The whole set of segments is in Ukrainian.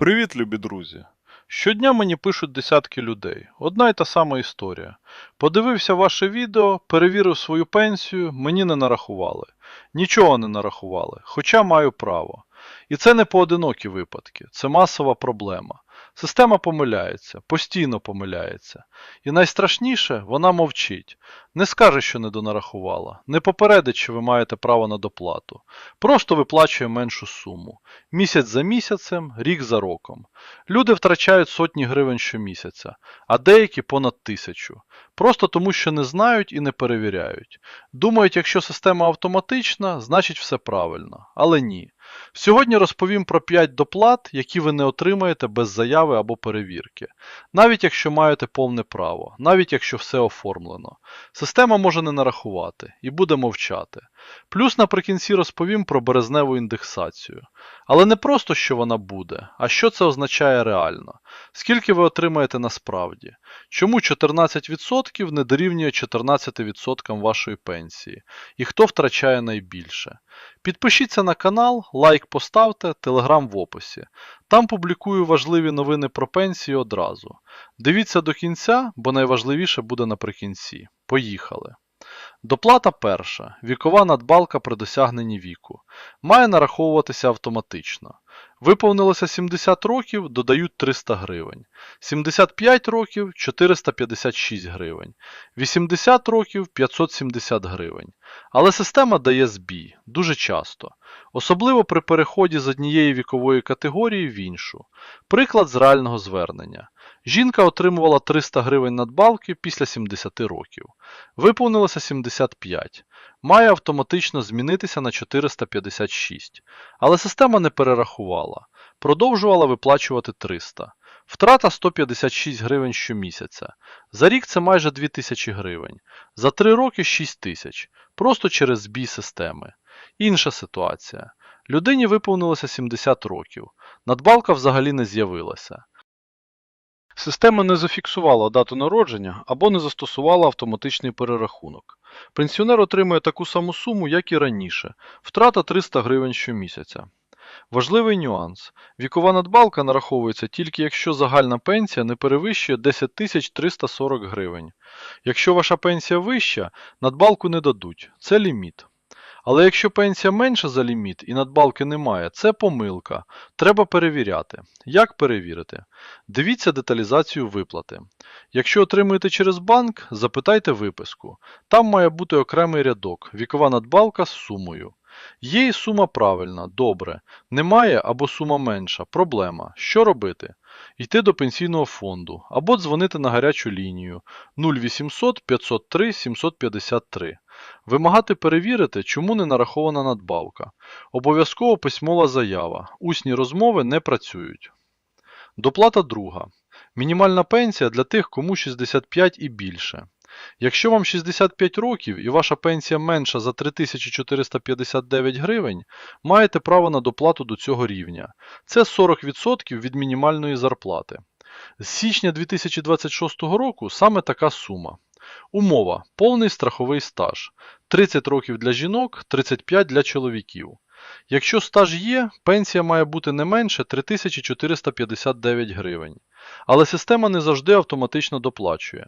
Привіт, любі друзі! Щодня мені пишуть десятки людей. Одна й та сама історія. Подивився ваше відео, перевірив свою пенсію, мені не нарахували. Нічого не нарахували, хоча маю право. І це не поодинокі випадки, це масова проблема. Система помиляється, постійно помиляється. І найстрашніше, вона мовчить. Не скаже, що не донарахувала, не попередить, що ви маєте право на доплату. Просто виплачує меншу суму. Місяць за місяцем, рік за роком. Люди втрачають сотні гривень щомісяця, а деякі понад тисячу. Просто тому, що не знають і не перевіряють. Думають, якщо система автоматична, значить все правильно. Але ні. Сьогодні розповім про 5 доплат, які ви не отримаєте без заяви або перевірки. Навіть якщо маєте повне право, навіть якщо все оформлено. Система може не нарахувати і буде мовчати. Плюс наприкінці розповім про березневу індексацію. Але не просто, що вона буде, а що це означає реально. Скільки ви отримаєте насправді? Чому 14% не дорівнює 14% вашої пенсії? І хто втрачає найбільше? Підпишіться на канал, лайк поставте, телеграм в описі. Там публікую важливі новини про пенсії одразу. Дивіться до кінця, бо найважливіше буде наприкінці. Поїхали. Доплата перша. Вікова надбалка при досягненні віку. Має нараховуватися автоматично. Виповнилося 70 років, додають 300 гривень. 75 років 456 гривень. 80 років 570 гривень. Але система дає збій дуже часто. Особливо при переході з однієї вікової категорії в іншу. Приклад з реального звернення. Жінка отримувала 300 гривень надбавки після 70 років. Виповнилося 75. Має автоматично змінитися на 456. Але система не перерахувала. Продовжувала виплачувати 300. Втрата 156 гривень щомісяця. За рік це майже 2000 гривень. За 3 роки 6 тисяч. Просто через збій системи. Інша ситуація. Людині виповнилося 70 років. Надбавка взагалі не з'явилася. Система не зафіксувала дату народження або не застосувала автоматичний перерахунок. Пенсіонер отримує таку саму суму, як і раніше, втрата 300 гривень щомісяця. Важливий нюанс. Вікова надбавка нараховується тільки якщо загальна пенсія не перевищує 10 340 гривень. Якщо ваша пенсія вища, надбавку не дадуть. Це ліміт. Але якщо пенсія менша за ліміт і надбавки немає, це помилка. Треба перевіряти. Як перевірити? Дивіться деталізацію виплати. Якщо отримуєте через банк, запитайте виписку. Там має бути окремий рядок, вікова надбавка з сумою. Є і сума правильна, добре. Немає або сума менша, проблема. Що робити? Йти до пенсійного фонду або дзвонити на гарячу лінію 0800 503 753. Вимагати перевірити, чому не нарахована надбавка. Обов'язково письмова заява. Усні розмови не працюють. Доплата друга. Мінімальна пенсія для тих, кому 65 і більше. Якщо вам 65 років і ваша пенсія менша за 3459 гривень, маєте право на доплату до цього рівня. Це 40% від мінімальної зарплати. З січня 2026 року саме така сума. Умова повний страховий стаж 30 років для жінок, 35 для чоловіків. Якщо стаж є, пенсія має бути не менше 3459 гривень. Але система не завжди автоматично доплачує.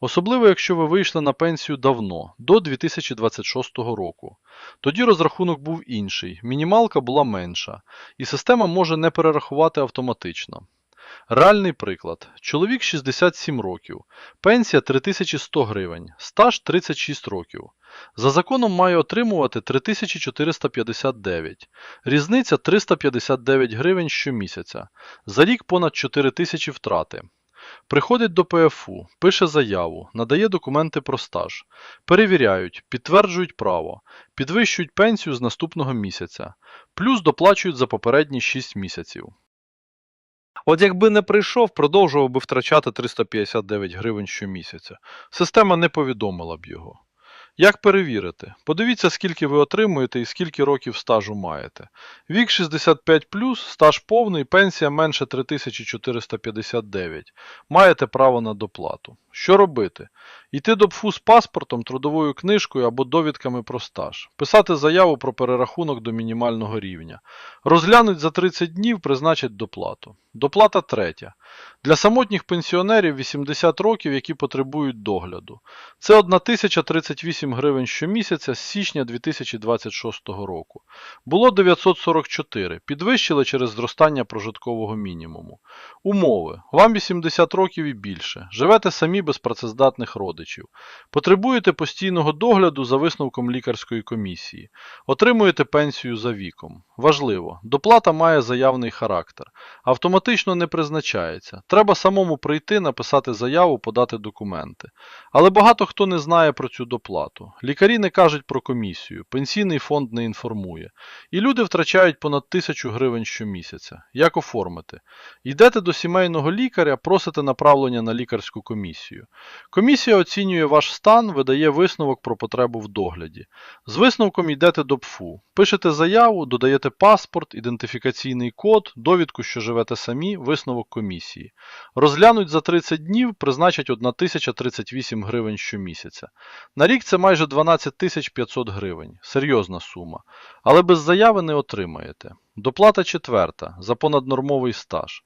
Особливо, якщо ви вийшли на пенсію давно, до 2026 року. Тоді розрахунок був інший, мінімалка була менша, і система може не перерахувати автоматично. Реальний приклад. Чоловік 67 років, пенсія 3100 гривень, стаж 36 років. За законом має отримувати 3459. Різниця 359 гривень щомісяця. За рік понад 4000 втрати. Приходить до ПФУ, пише заяву, надає документи про стаж. Перевіряють, підтверджують право, підвищують пенсію з наступного місяця, плюс доплачують за попередні 6 місяців. От якби не прийшов, продовжував би втрачати 359 гривень щомісяця. Система не повідомила б його. Як перевірити? Подивіться, скільки ви отримуєте і скільки років стажу маєте. Вік 65, стаж повний, пенсія менше 3459. Маєте право на доплату. Що робити? Йти до ПФУ з паспортом, трудовою книжкою або довідками про стаж. Писати заяву про перерахунок до мінімального рівня. Розглянуть за 30 днів, призначать доплату. Доплата третя. Для самотніх пенсіонерів 80 років, які потребують догляду. Це 1038 гривень щомісяця з січня 2026 року. Було 944, підвищили через зростання прожиткового мінімуму. Умови. Вам 80 років і більше. Живете самі без працездатних родичів. Потребуєте постійного догляду за висновком лікарської комісії. Отримуєте пенсію за віком. Важливо, доплата має заявний характер. Автоматично не призначається. Треба самому прийти, написати заяву, подати документи. Але багато хто не знає про цю доплату. Лікарі не кажуть про комісію, пенсійний фонд не інформує. І люди втрачають понад тисячу гривень щомісяця. Як оформити? Йдете до сімейного лікаря, просите направлення на лікарську комісію. Комісія оцінює ваш стан, видає висновок про потребу в догляді. З висновком йдете до ПФУ. Пишете заяву, додаєте паспорт, ідентифікаційний код, довідку, що живете самі, висновок комісії. Розглянуть за 30 днів, призначать 1038 гривень щомісяця. На рік це майже 12 500 гривень. Серйозна сума. Але без заяви не отримаєте. Доплата четверта за понаднормовий стаж.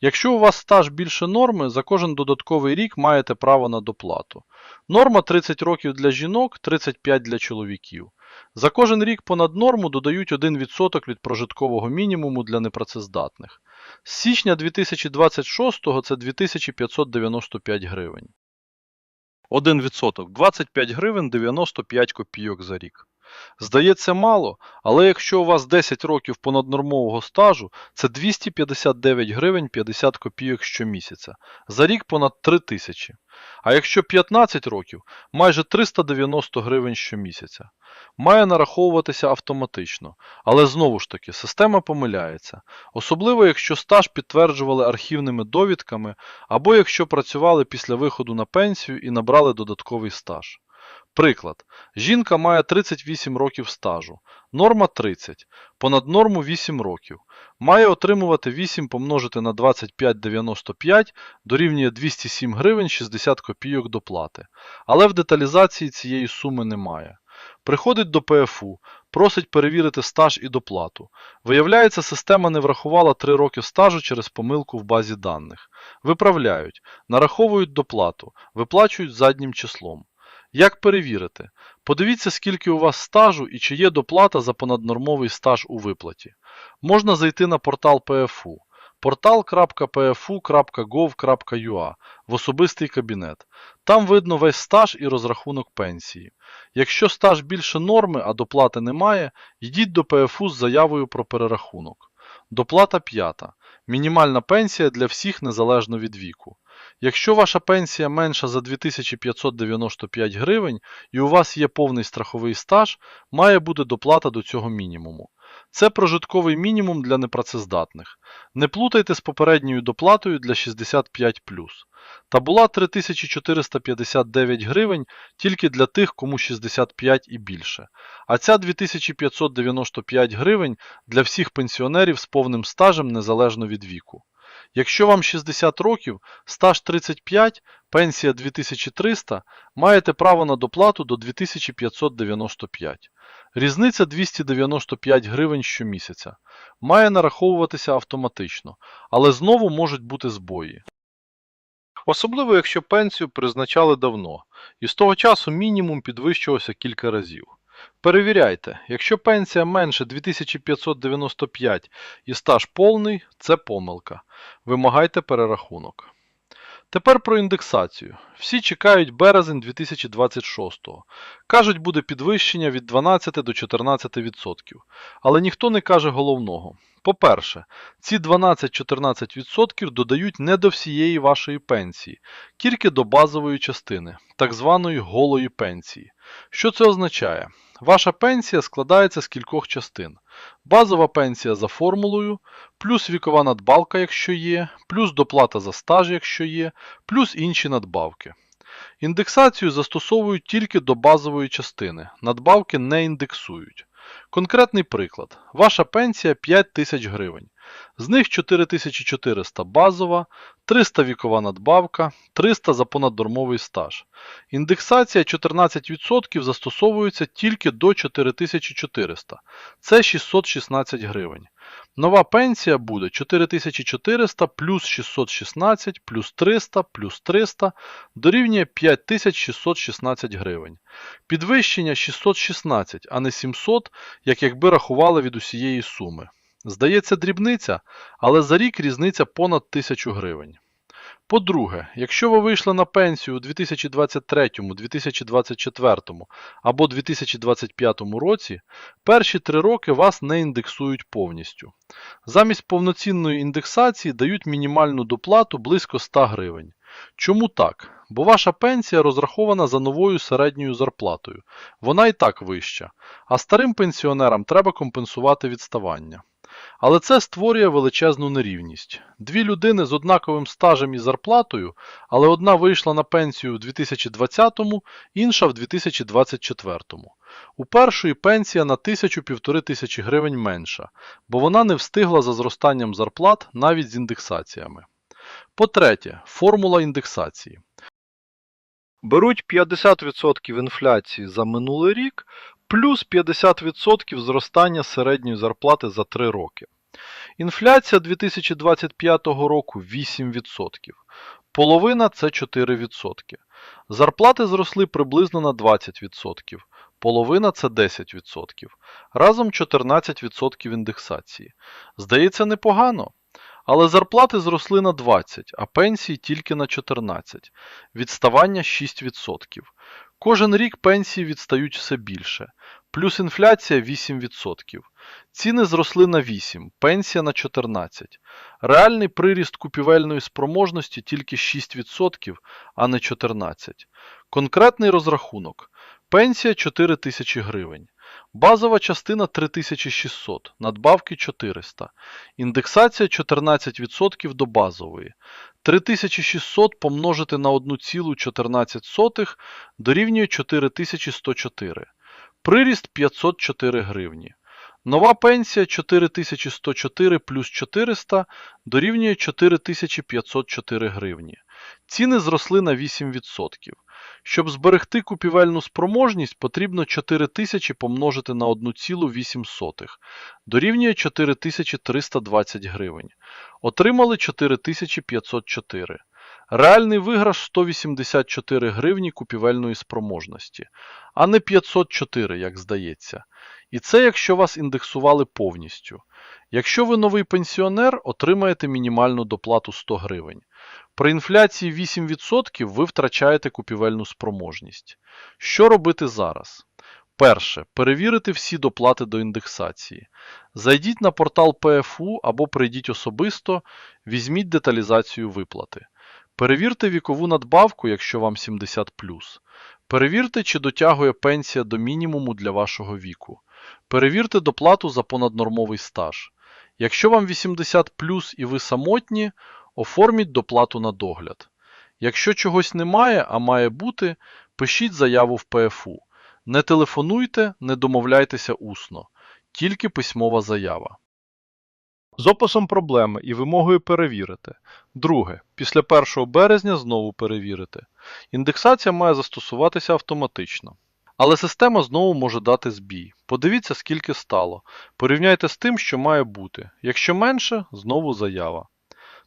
Якщо у вас стаж більше норми, за кожен додатковий рік маєте право на доплату. Норма 30 років для жінок, 35 для чоловіків. За кожен рік понад норму додають 1% від прожиткового мінімуму для непрацездатних. З січня 2026 це 2595 гривень. 1% 25 гривень 95 копійок за рік. Здається мало, але якщо у вас 10 років понаднормового стажу, це 259 гривень 50 копійок щомісяця. За рік понад 3 тисячі. А якщо 15 років, майже 390 гривень щомісяця. Має нараховуватися автоматично, але знову ж таки система помиляється, особливо якщо стаж підтверджували архівними довідками або якщо працювали після виходу на пенсію і набрали додатковий стаж. Приклад. Жінка має 38 років стажу, норма 30, понад норму 8 років. Має отримувати 8 помножити на 25,95 дорівнює 207 гривень 60 копійок доплати. Але в деталізації цієї суми немає. Приходить до ПФУ, просить перевірити стаж і доплату. Виявляється, система не врахувала 3 роки стажу через помилку в базі даних. Виправляють, нараховують доплату, виплачують заднім числом. Як перевірити? Подивіться, скільки у вас стажу і чи є доплата за понаднормовий стаж у виплаті. Можна зайти на портал ПФУ portal.pfu.gov.ua в особистий кабінет. Там видно весь стаж і розрахунок пенсії. Якщо стаж більше норми, а доплати немає, йдіть до ПФУ з заявою про перерахунок. Доплата п'ята. Мінімальна пенсія для всіх незалежно від віку. Якщо ваша пенсія менша за 2595 гривень і у вас є повний страховий стаж, має бути доплата до цього мінімуму. Це прожитковий мінімум для непрацездатних. Не плутайте з попередньою доплатою для 65. Та була 3459 гривень тільки для тих, кому 65 і більше. А ця 2595 гривень для всіх пенсіонерів з повним стажем незалежно від віку. Якщо вам 60 років, стаж 35, пенсія 2300, маєте право на доплату до 2595. Різниця 295 гривень щомісяця. Має нараховуватися автоматично, але знову можуть бути збої. Особливо, якщо пенсію призначали давно, і з того часу мінімум підвищувався кілька разів. Перевіряйте, якщо пенсія менше 2595 і стаж повний, це помилка. Вимагайте перерахунок. Тепер про індексацію. Всі чекають березень 2026. Кажуть, буде підвищення від 12 до 14%. Але ніхто не каже головного. По-перше, ці 12-14% додають не до всієї вашої пенсії, тільки до базової частини, так званої голої пенсії. Що це означає? Ваша пенсія складається з кількох частин. Базова пенсія за формулою, плюс вікова надбавка, якщо є, плюс доплата за стаж, якщо є, плюс інші надбавки. Індексацію застосовують тільки до базової частини, надбавки не індексують. Конкретний приклад. Ваша пенсія 5 тисяч гривень. З них 4400 базова, 300 вікова надбавка, 300 за понаднормовий стаж. Індексація 14% застосовується тільки до 4400. Це 616 гривень. Нова пенсія буде 4400 плюс 616 плюс 300 плюс 300 дорівнює 5616 гривень. Підвищення 616, а не 700, як якби рахували від усієї суми. Здається, дрібниця, але за рік різниця понад 1000 гривень. По-друге, якщо ви вийшли на пенсію у 2023, 2024 або 2025 році, перші три роки вас не індексують повністю. Замість повноцінної індексації дають мінімальну доплату близько 100 гривень. Чому так? Бо ваша пенсія розрахована за новою середньою зарплатою. Вона і так вища, а старим пенсіонерам треба компенсувати відставання. Але це створює величезну нерівність. Дві людини з однаковим стажем і зарплатою, але одна вийшла на пенсію у 2020-му, інша в 2024-му. У першої пенсія на 1000-1500 тисячі гривень менша, бо вона не встигла за зростанням зарплат навіть з індексаціями. По-третє, формула індексації. Беруть 50% інфляції за минулий рік плюс 50% зростання середньої зарплати за 3 роки. Інфляція 2025 року 8%. Половина це 4%. Зарплати зросли приблизно на 20%. Половина це 10%. Разом 14% індексації. Здається, непогано. Але зарплати зросли на 20, а пенсії тільки на 14. Відставання 6%. Кожен рік пенсії відстають все більше. Плюс інфляція 8%. Ціни зросли на 8, пенсія на 14. Реальний приріст купівельної спроможності тільки 6%, а не 14%. Конкретний розрахунок. Пенсія 4 тисячі гривень. Базова частина 3600, надбавки 400. Індексація 14% до базової. 3600 помножити на 1,14 дорівнює 4104. Приріст 504 гривні. Нова пенсія 4104 плюс 400 дорівнює 4504 гривні. Ціни зросли на 8%. Щоб зберегти купівельну спроможність, потрібно 4000 помножити на 1,8. Дорівнює 4320 гривень. Отримали 4504. Реальний виграш 184 гривні купівельної спроможності, а не 504, як здається. І це якщо вас індексували повністю. Якщо ви новий пенсіонер, отримаєте мінімальну доплату 100 гривень. При інфляції 8% ви втрачаєте купівельну спроможність. Що робити зараз? Перше. Перевірити всі доплати до індексації. Зайдіть на портал ПФУ або прийдіть особисто, візьміть деталізацію виплати. Перевірте вікову надбавку, якщо вам 70. Перевірте, чи дотягує пенсія до мінімуму для вашого віку. Перевірте доплату за понаднормовий стаж. Якщо вам 80 і ви самотні, оформіть доплату на догляд. Якщо чогось немає, а має бути, пишіть заяву в ПФУ. Не телефонуйте, не домовляйтеся усно, тільки письмова заява. З описом проблеми і вимогою перевірити. Друге. Після 1 березня знову перевірити. Індексація має застосуватися автоматично. Але система знову може дати збій. Подивіться, скільки стало. Порівняйте з тим, що має бути. Якщо менше, знову заява.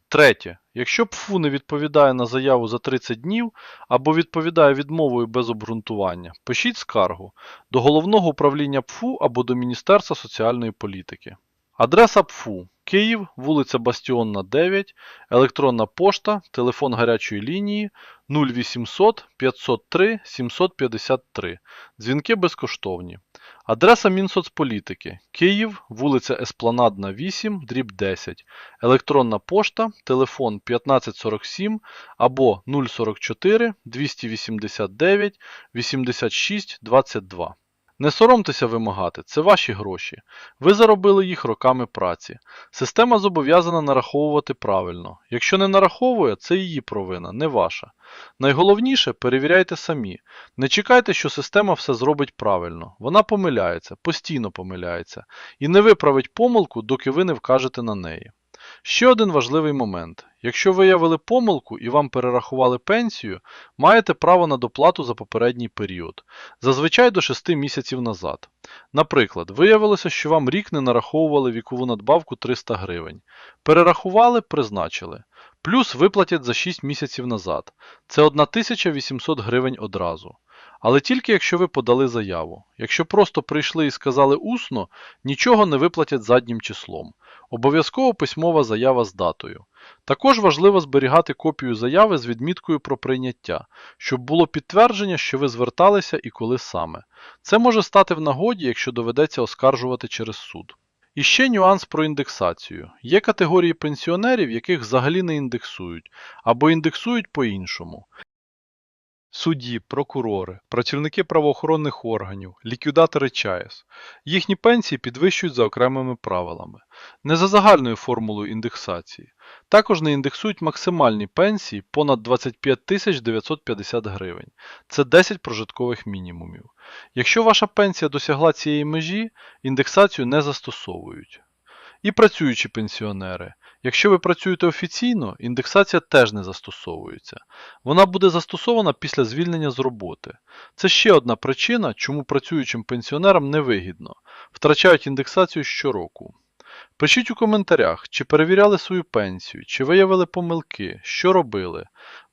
Третє. Якщо ПФУ не відповідає на заяву за 30 днів або відповідає відмовою без обґрунтування, пишіть скаргу до Головного управління ПФУ або до Міністерства соціальної політики. Адреса ПФУ Київ, вулиця Бастіонна, 9, електронна пошта, телефон гарячої лінії 0800 503 753. Дзвінки безкоштовні. Адреса Мінсоцполітики Київ, вулиця Еспланадна, 8, дріб 10, електронна пошта, телефон 1547 або 044 289 86 22. Не соромтеся вимагати, це ваші гроші. Ви заробили їх роками праці. Система зобов'язана нараховувати правильно. Якщо не нараховує, це її провина, не ваша. Найголовніше перевіряйте самі. Не чекайте, що система все зробить правильно. Вона помиляється, постійно помиляється, і не виправить помилку, доки ви не вкажете на неї. Ще один важливий момент. Якщо виявили помилку і вам перерахували пенсію, маєте право на доплату за попередній період, зазвичай до 6 місяців назад. Наприклад, виявилося, що вам рік не нараховували вікову надбавку 300 гривень. Перерахували, призначили. Плюс виплатять за 6 місяців назад. Це 1800 гривень одразу. Але тільки якщо ви подали заяву. Якщо просто прийшли і сказали усно, нічого не виплатять заднім числом. Обов'язково письмова заява з датою. Також важливо зберігати копію заяви з відміткою про прийняття, щоб було підтвердження, що ви зверталися і коли саме. Це може стати в нагоді, якщо доведеться оскаржувати через суд. І ще нюанс про індексацію. Є категорії пенсіонерів, яких взагалі не індексують, або індексують по-іншому. Судді, прокурори, працівники правоохоронних органів, ліквідатори ЧАЕС. Їхні пенсії підвищують за окремими правилами, не за загальною формулою індексації. Також не індексують максимальні пенсії понад 25 тисяч 950 гривень. Це 10 прожиткових мінімумів. Якщо ваша пенсія досягла цієї межі, індексацію не застосовують. І працюючі пенсіонери. Якщо ви працюєте офіційно, індексація теж не застосовується. Вона буде застосована після звільнення з роботи. Це ще одна причина, чому працюючим пенсіонерам невигідно. Втрачають індексацію щороку. Пишіть у коментарях, чи перевіряли свою пенсію, чи виявили помилки, що робили.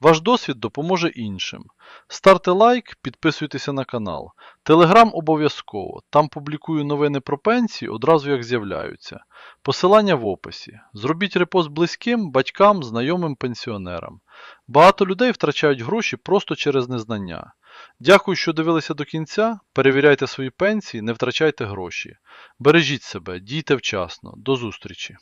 Ваш досвід допоможе іншим. Ставте лайк, підписуйтеся на канал. Телеграм обов'язково. Там публікую новини про пенсії одразу як з'являються. Посилання в описі. Зробіть репост близьким, батькам, знайомим пенсіонерам. Багато людей втрачають гроші просто через незнання. Дякую, що дивилися до кінця. Перевіряйте свої пенсії, не втрачайте гроші. Бережіть себе, дійте вчасно. До зустрічі!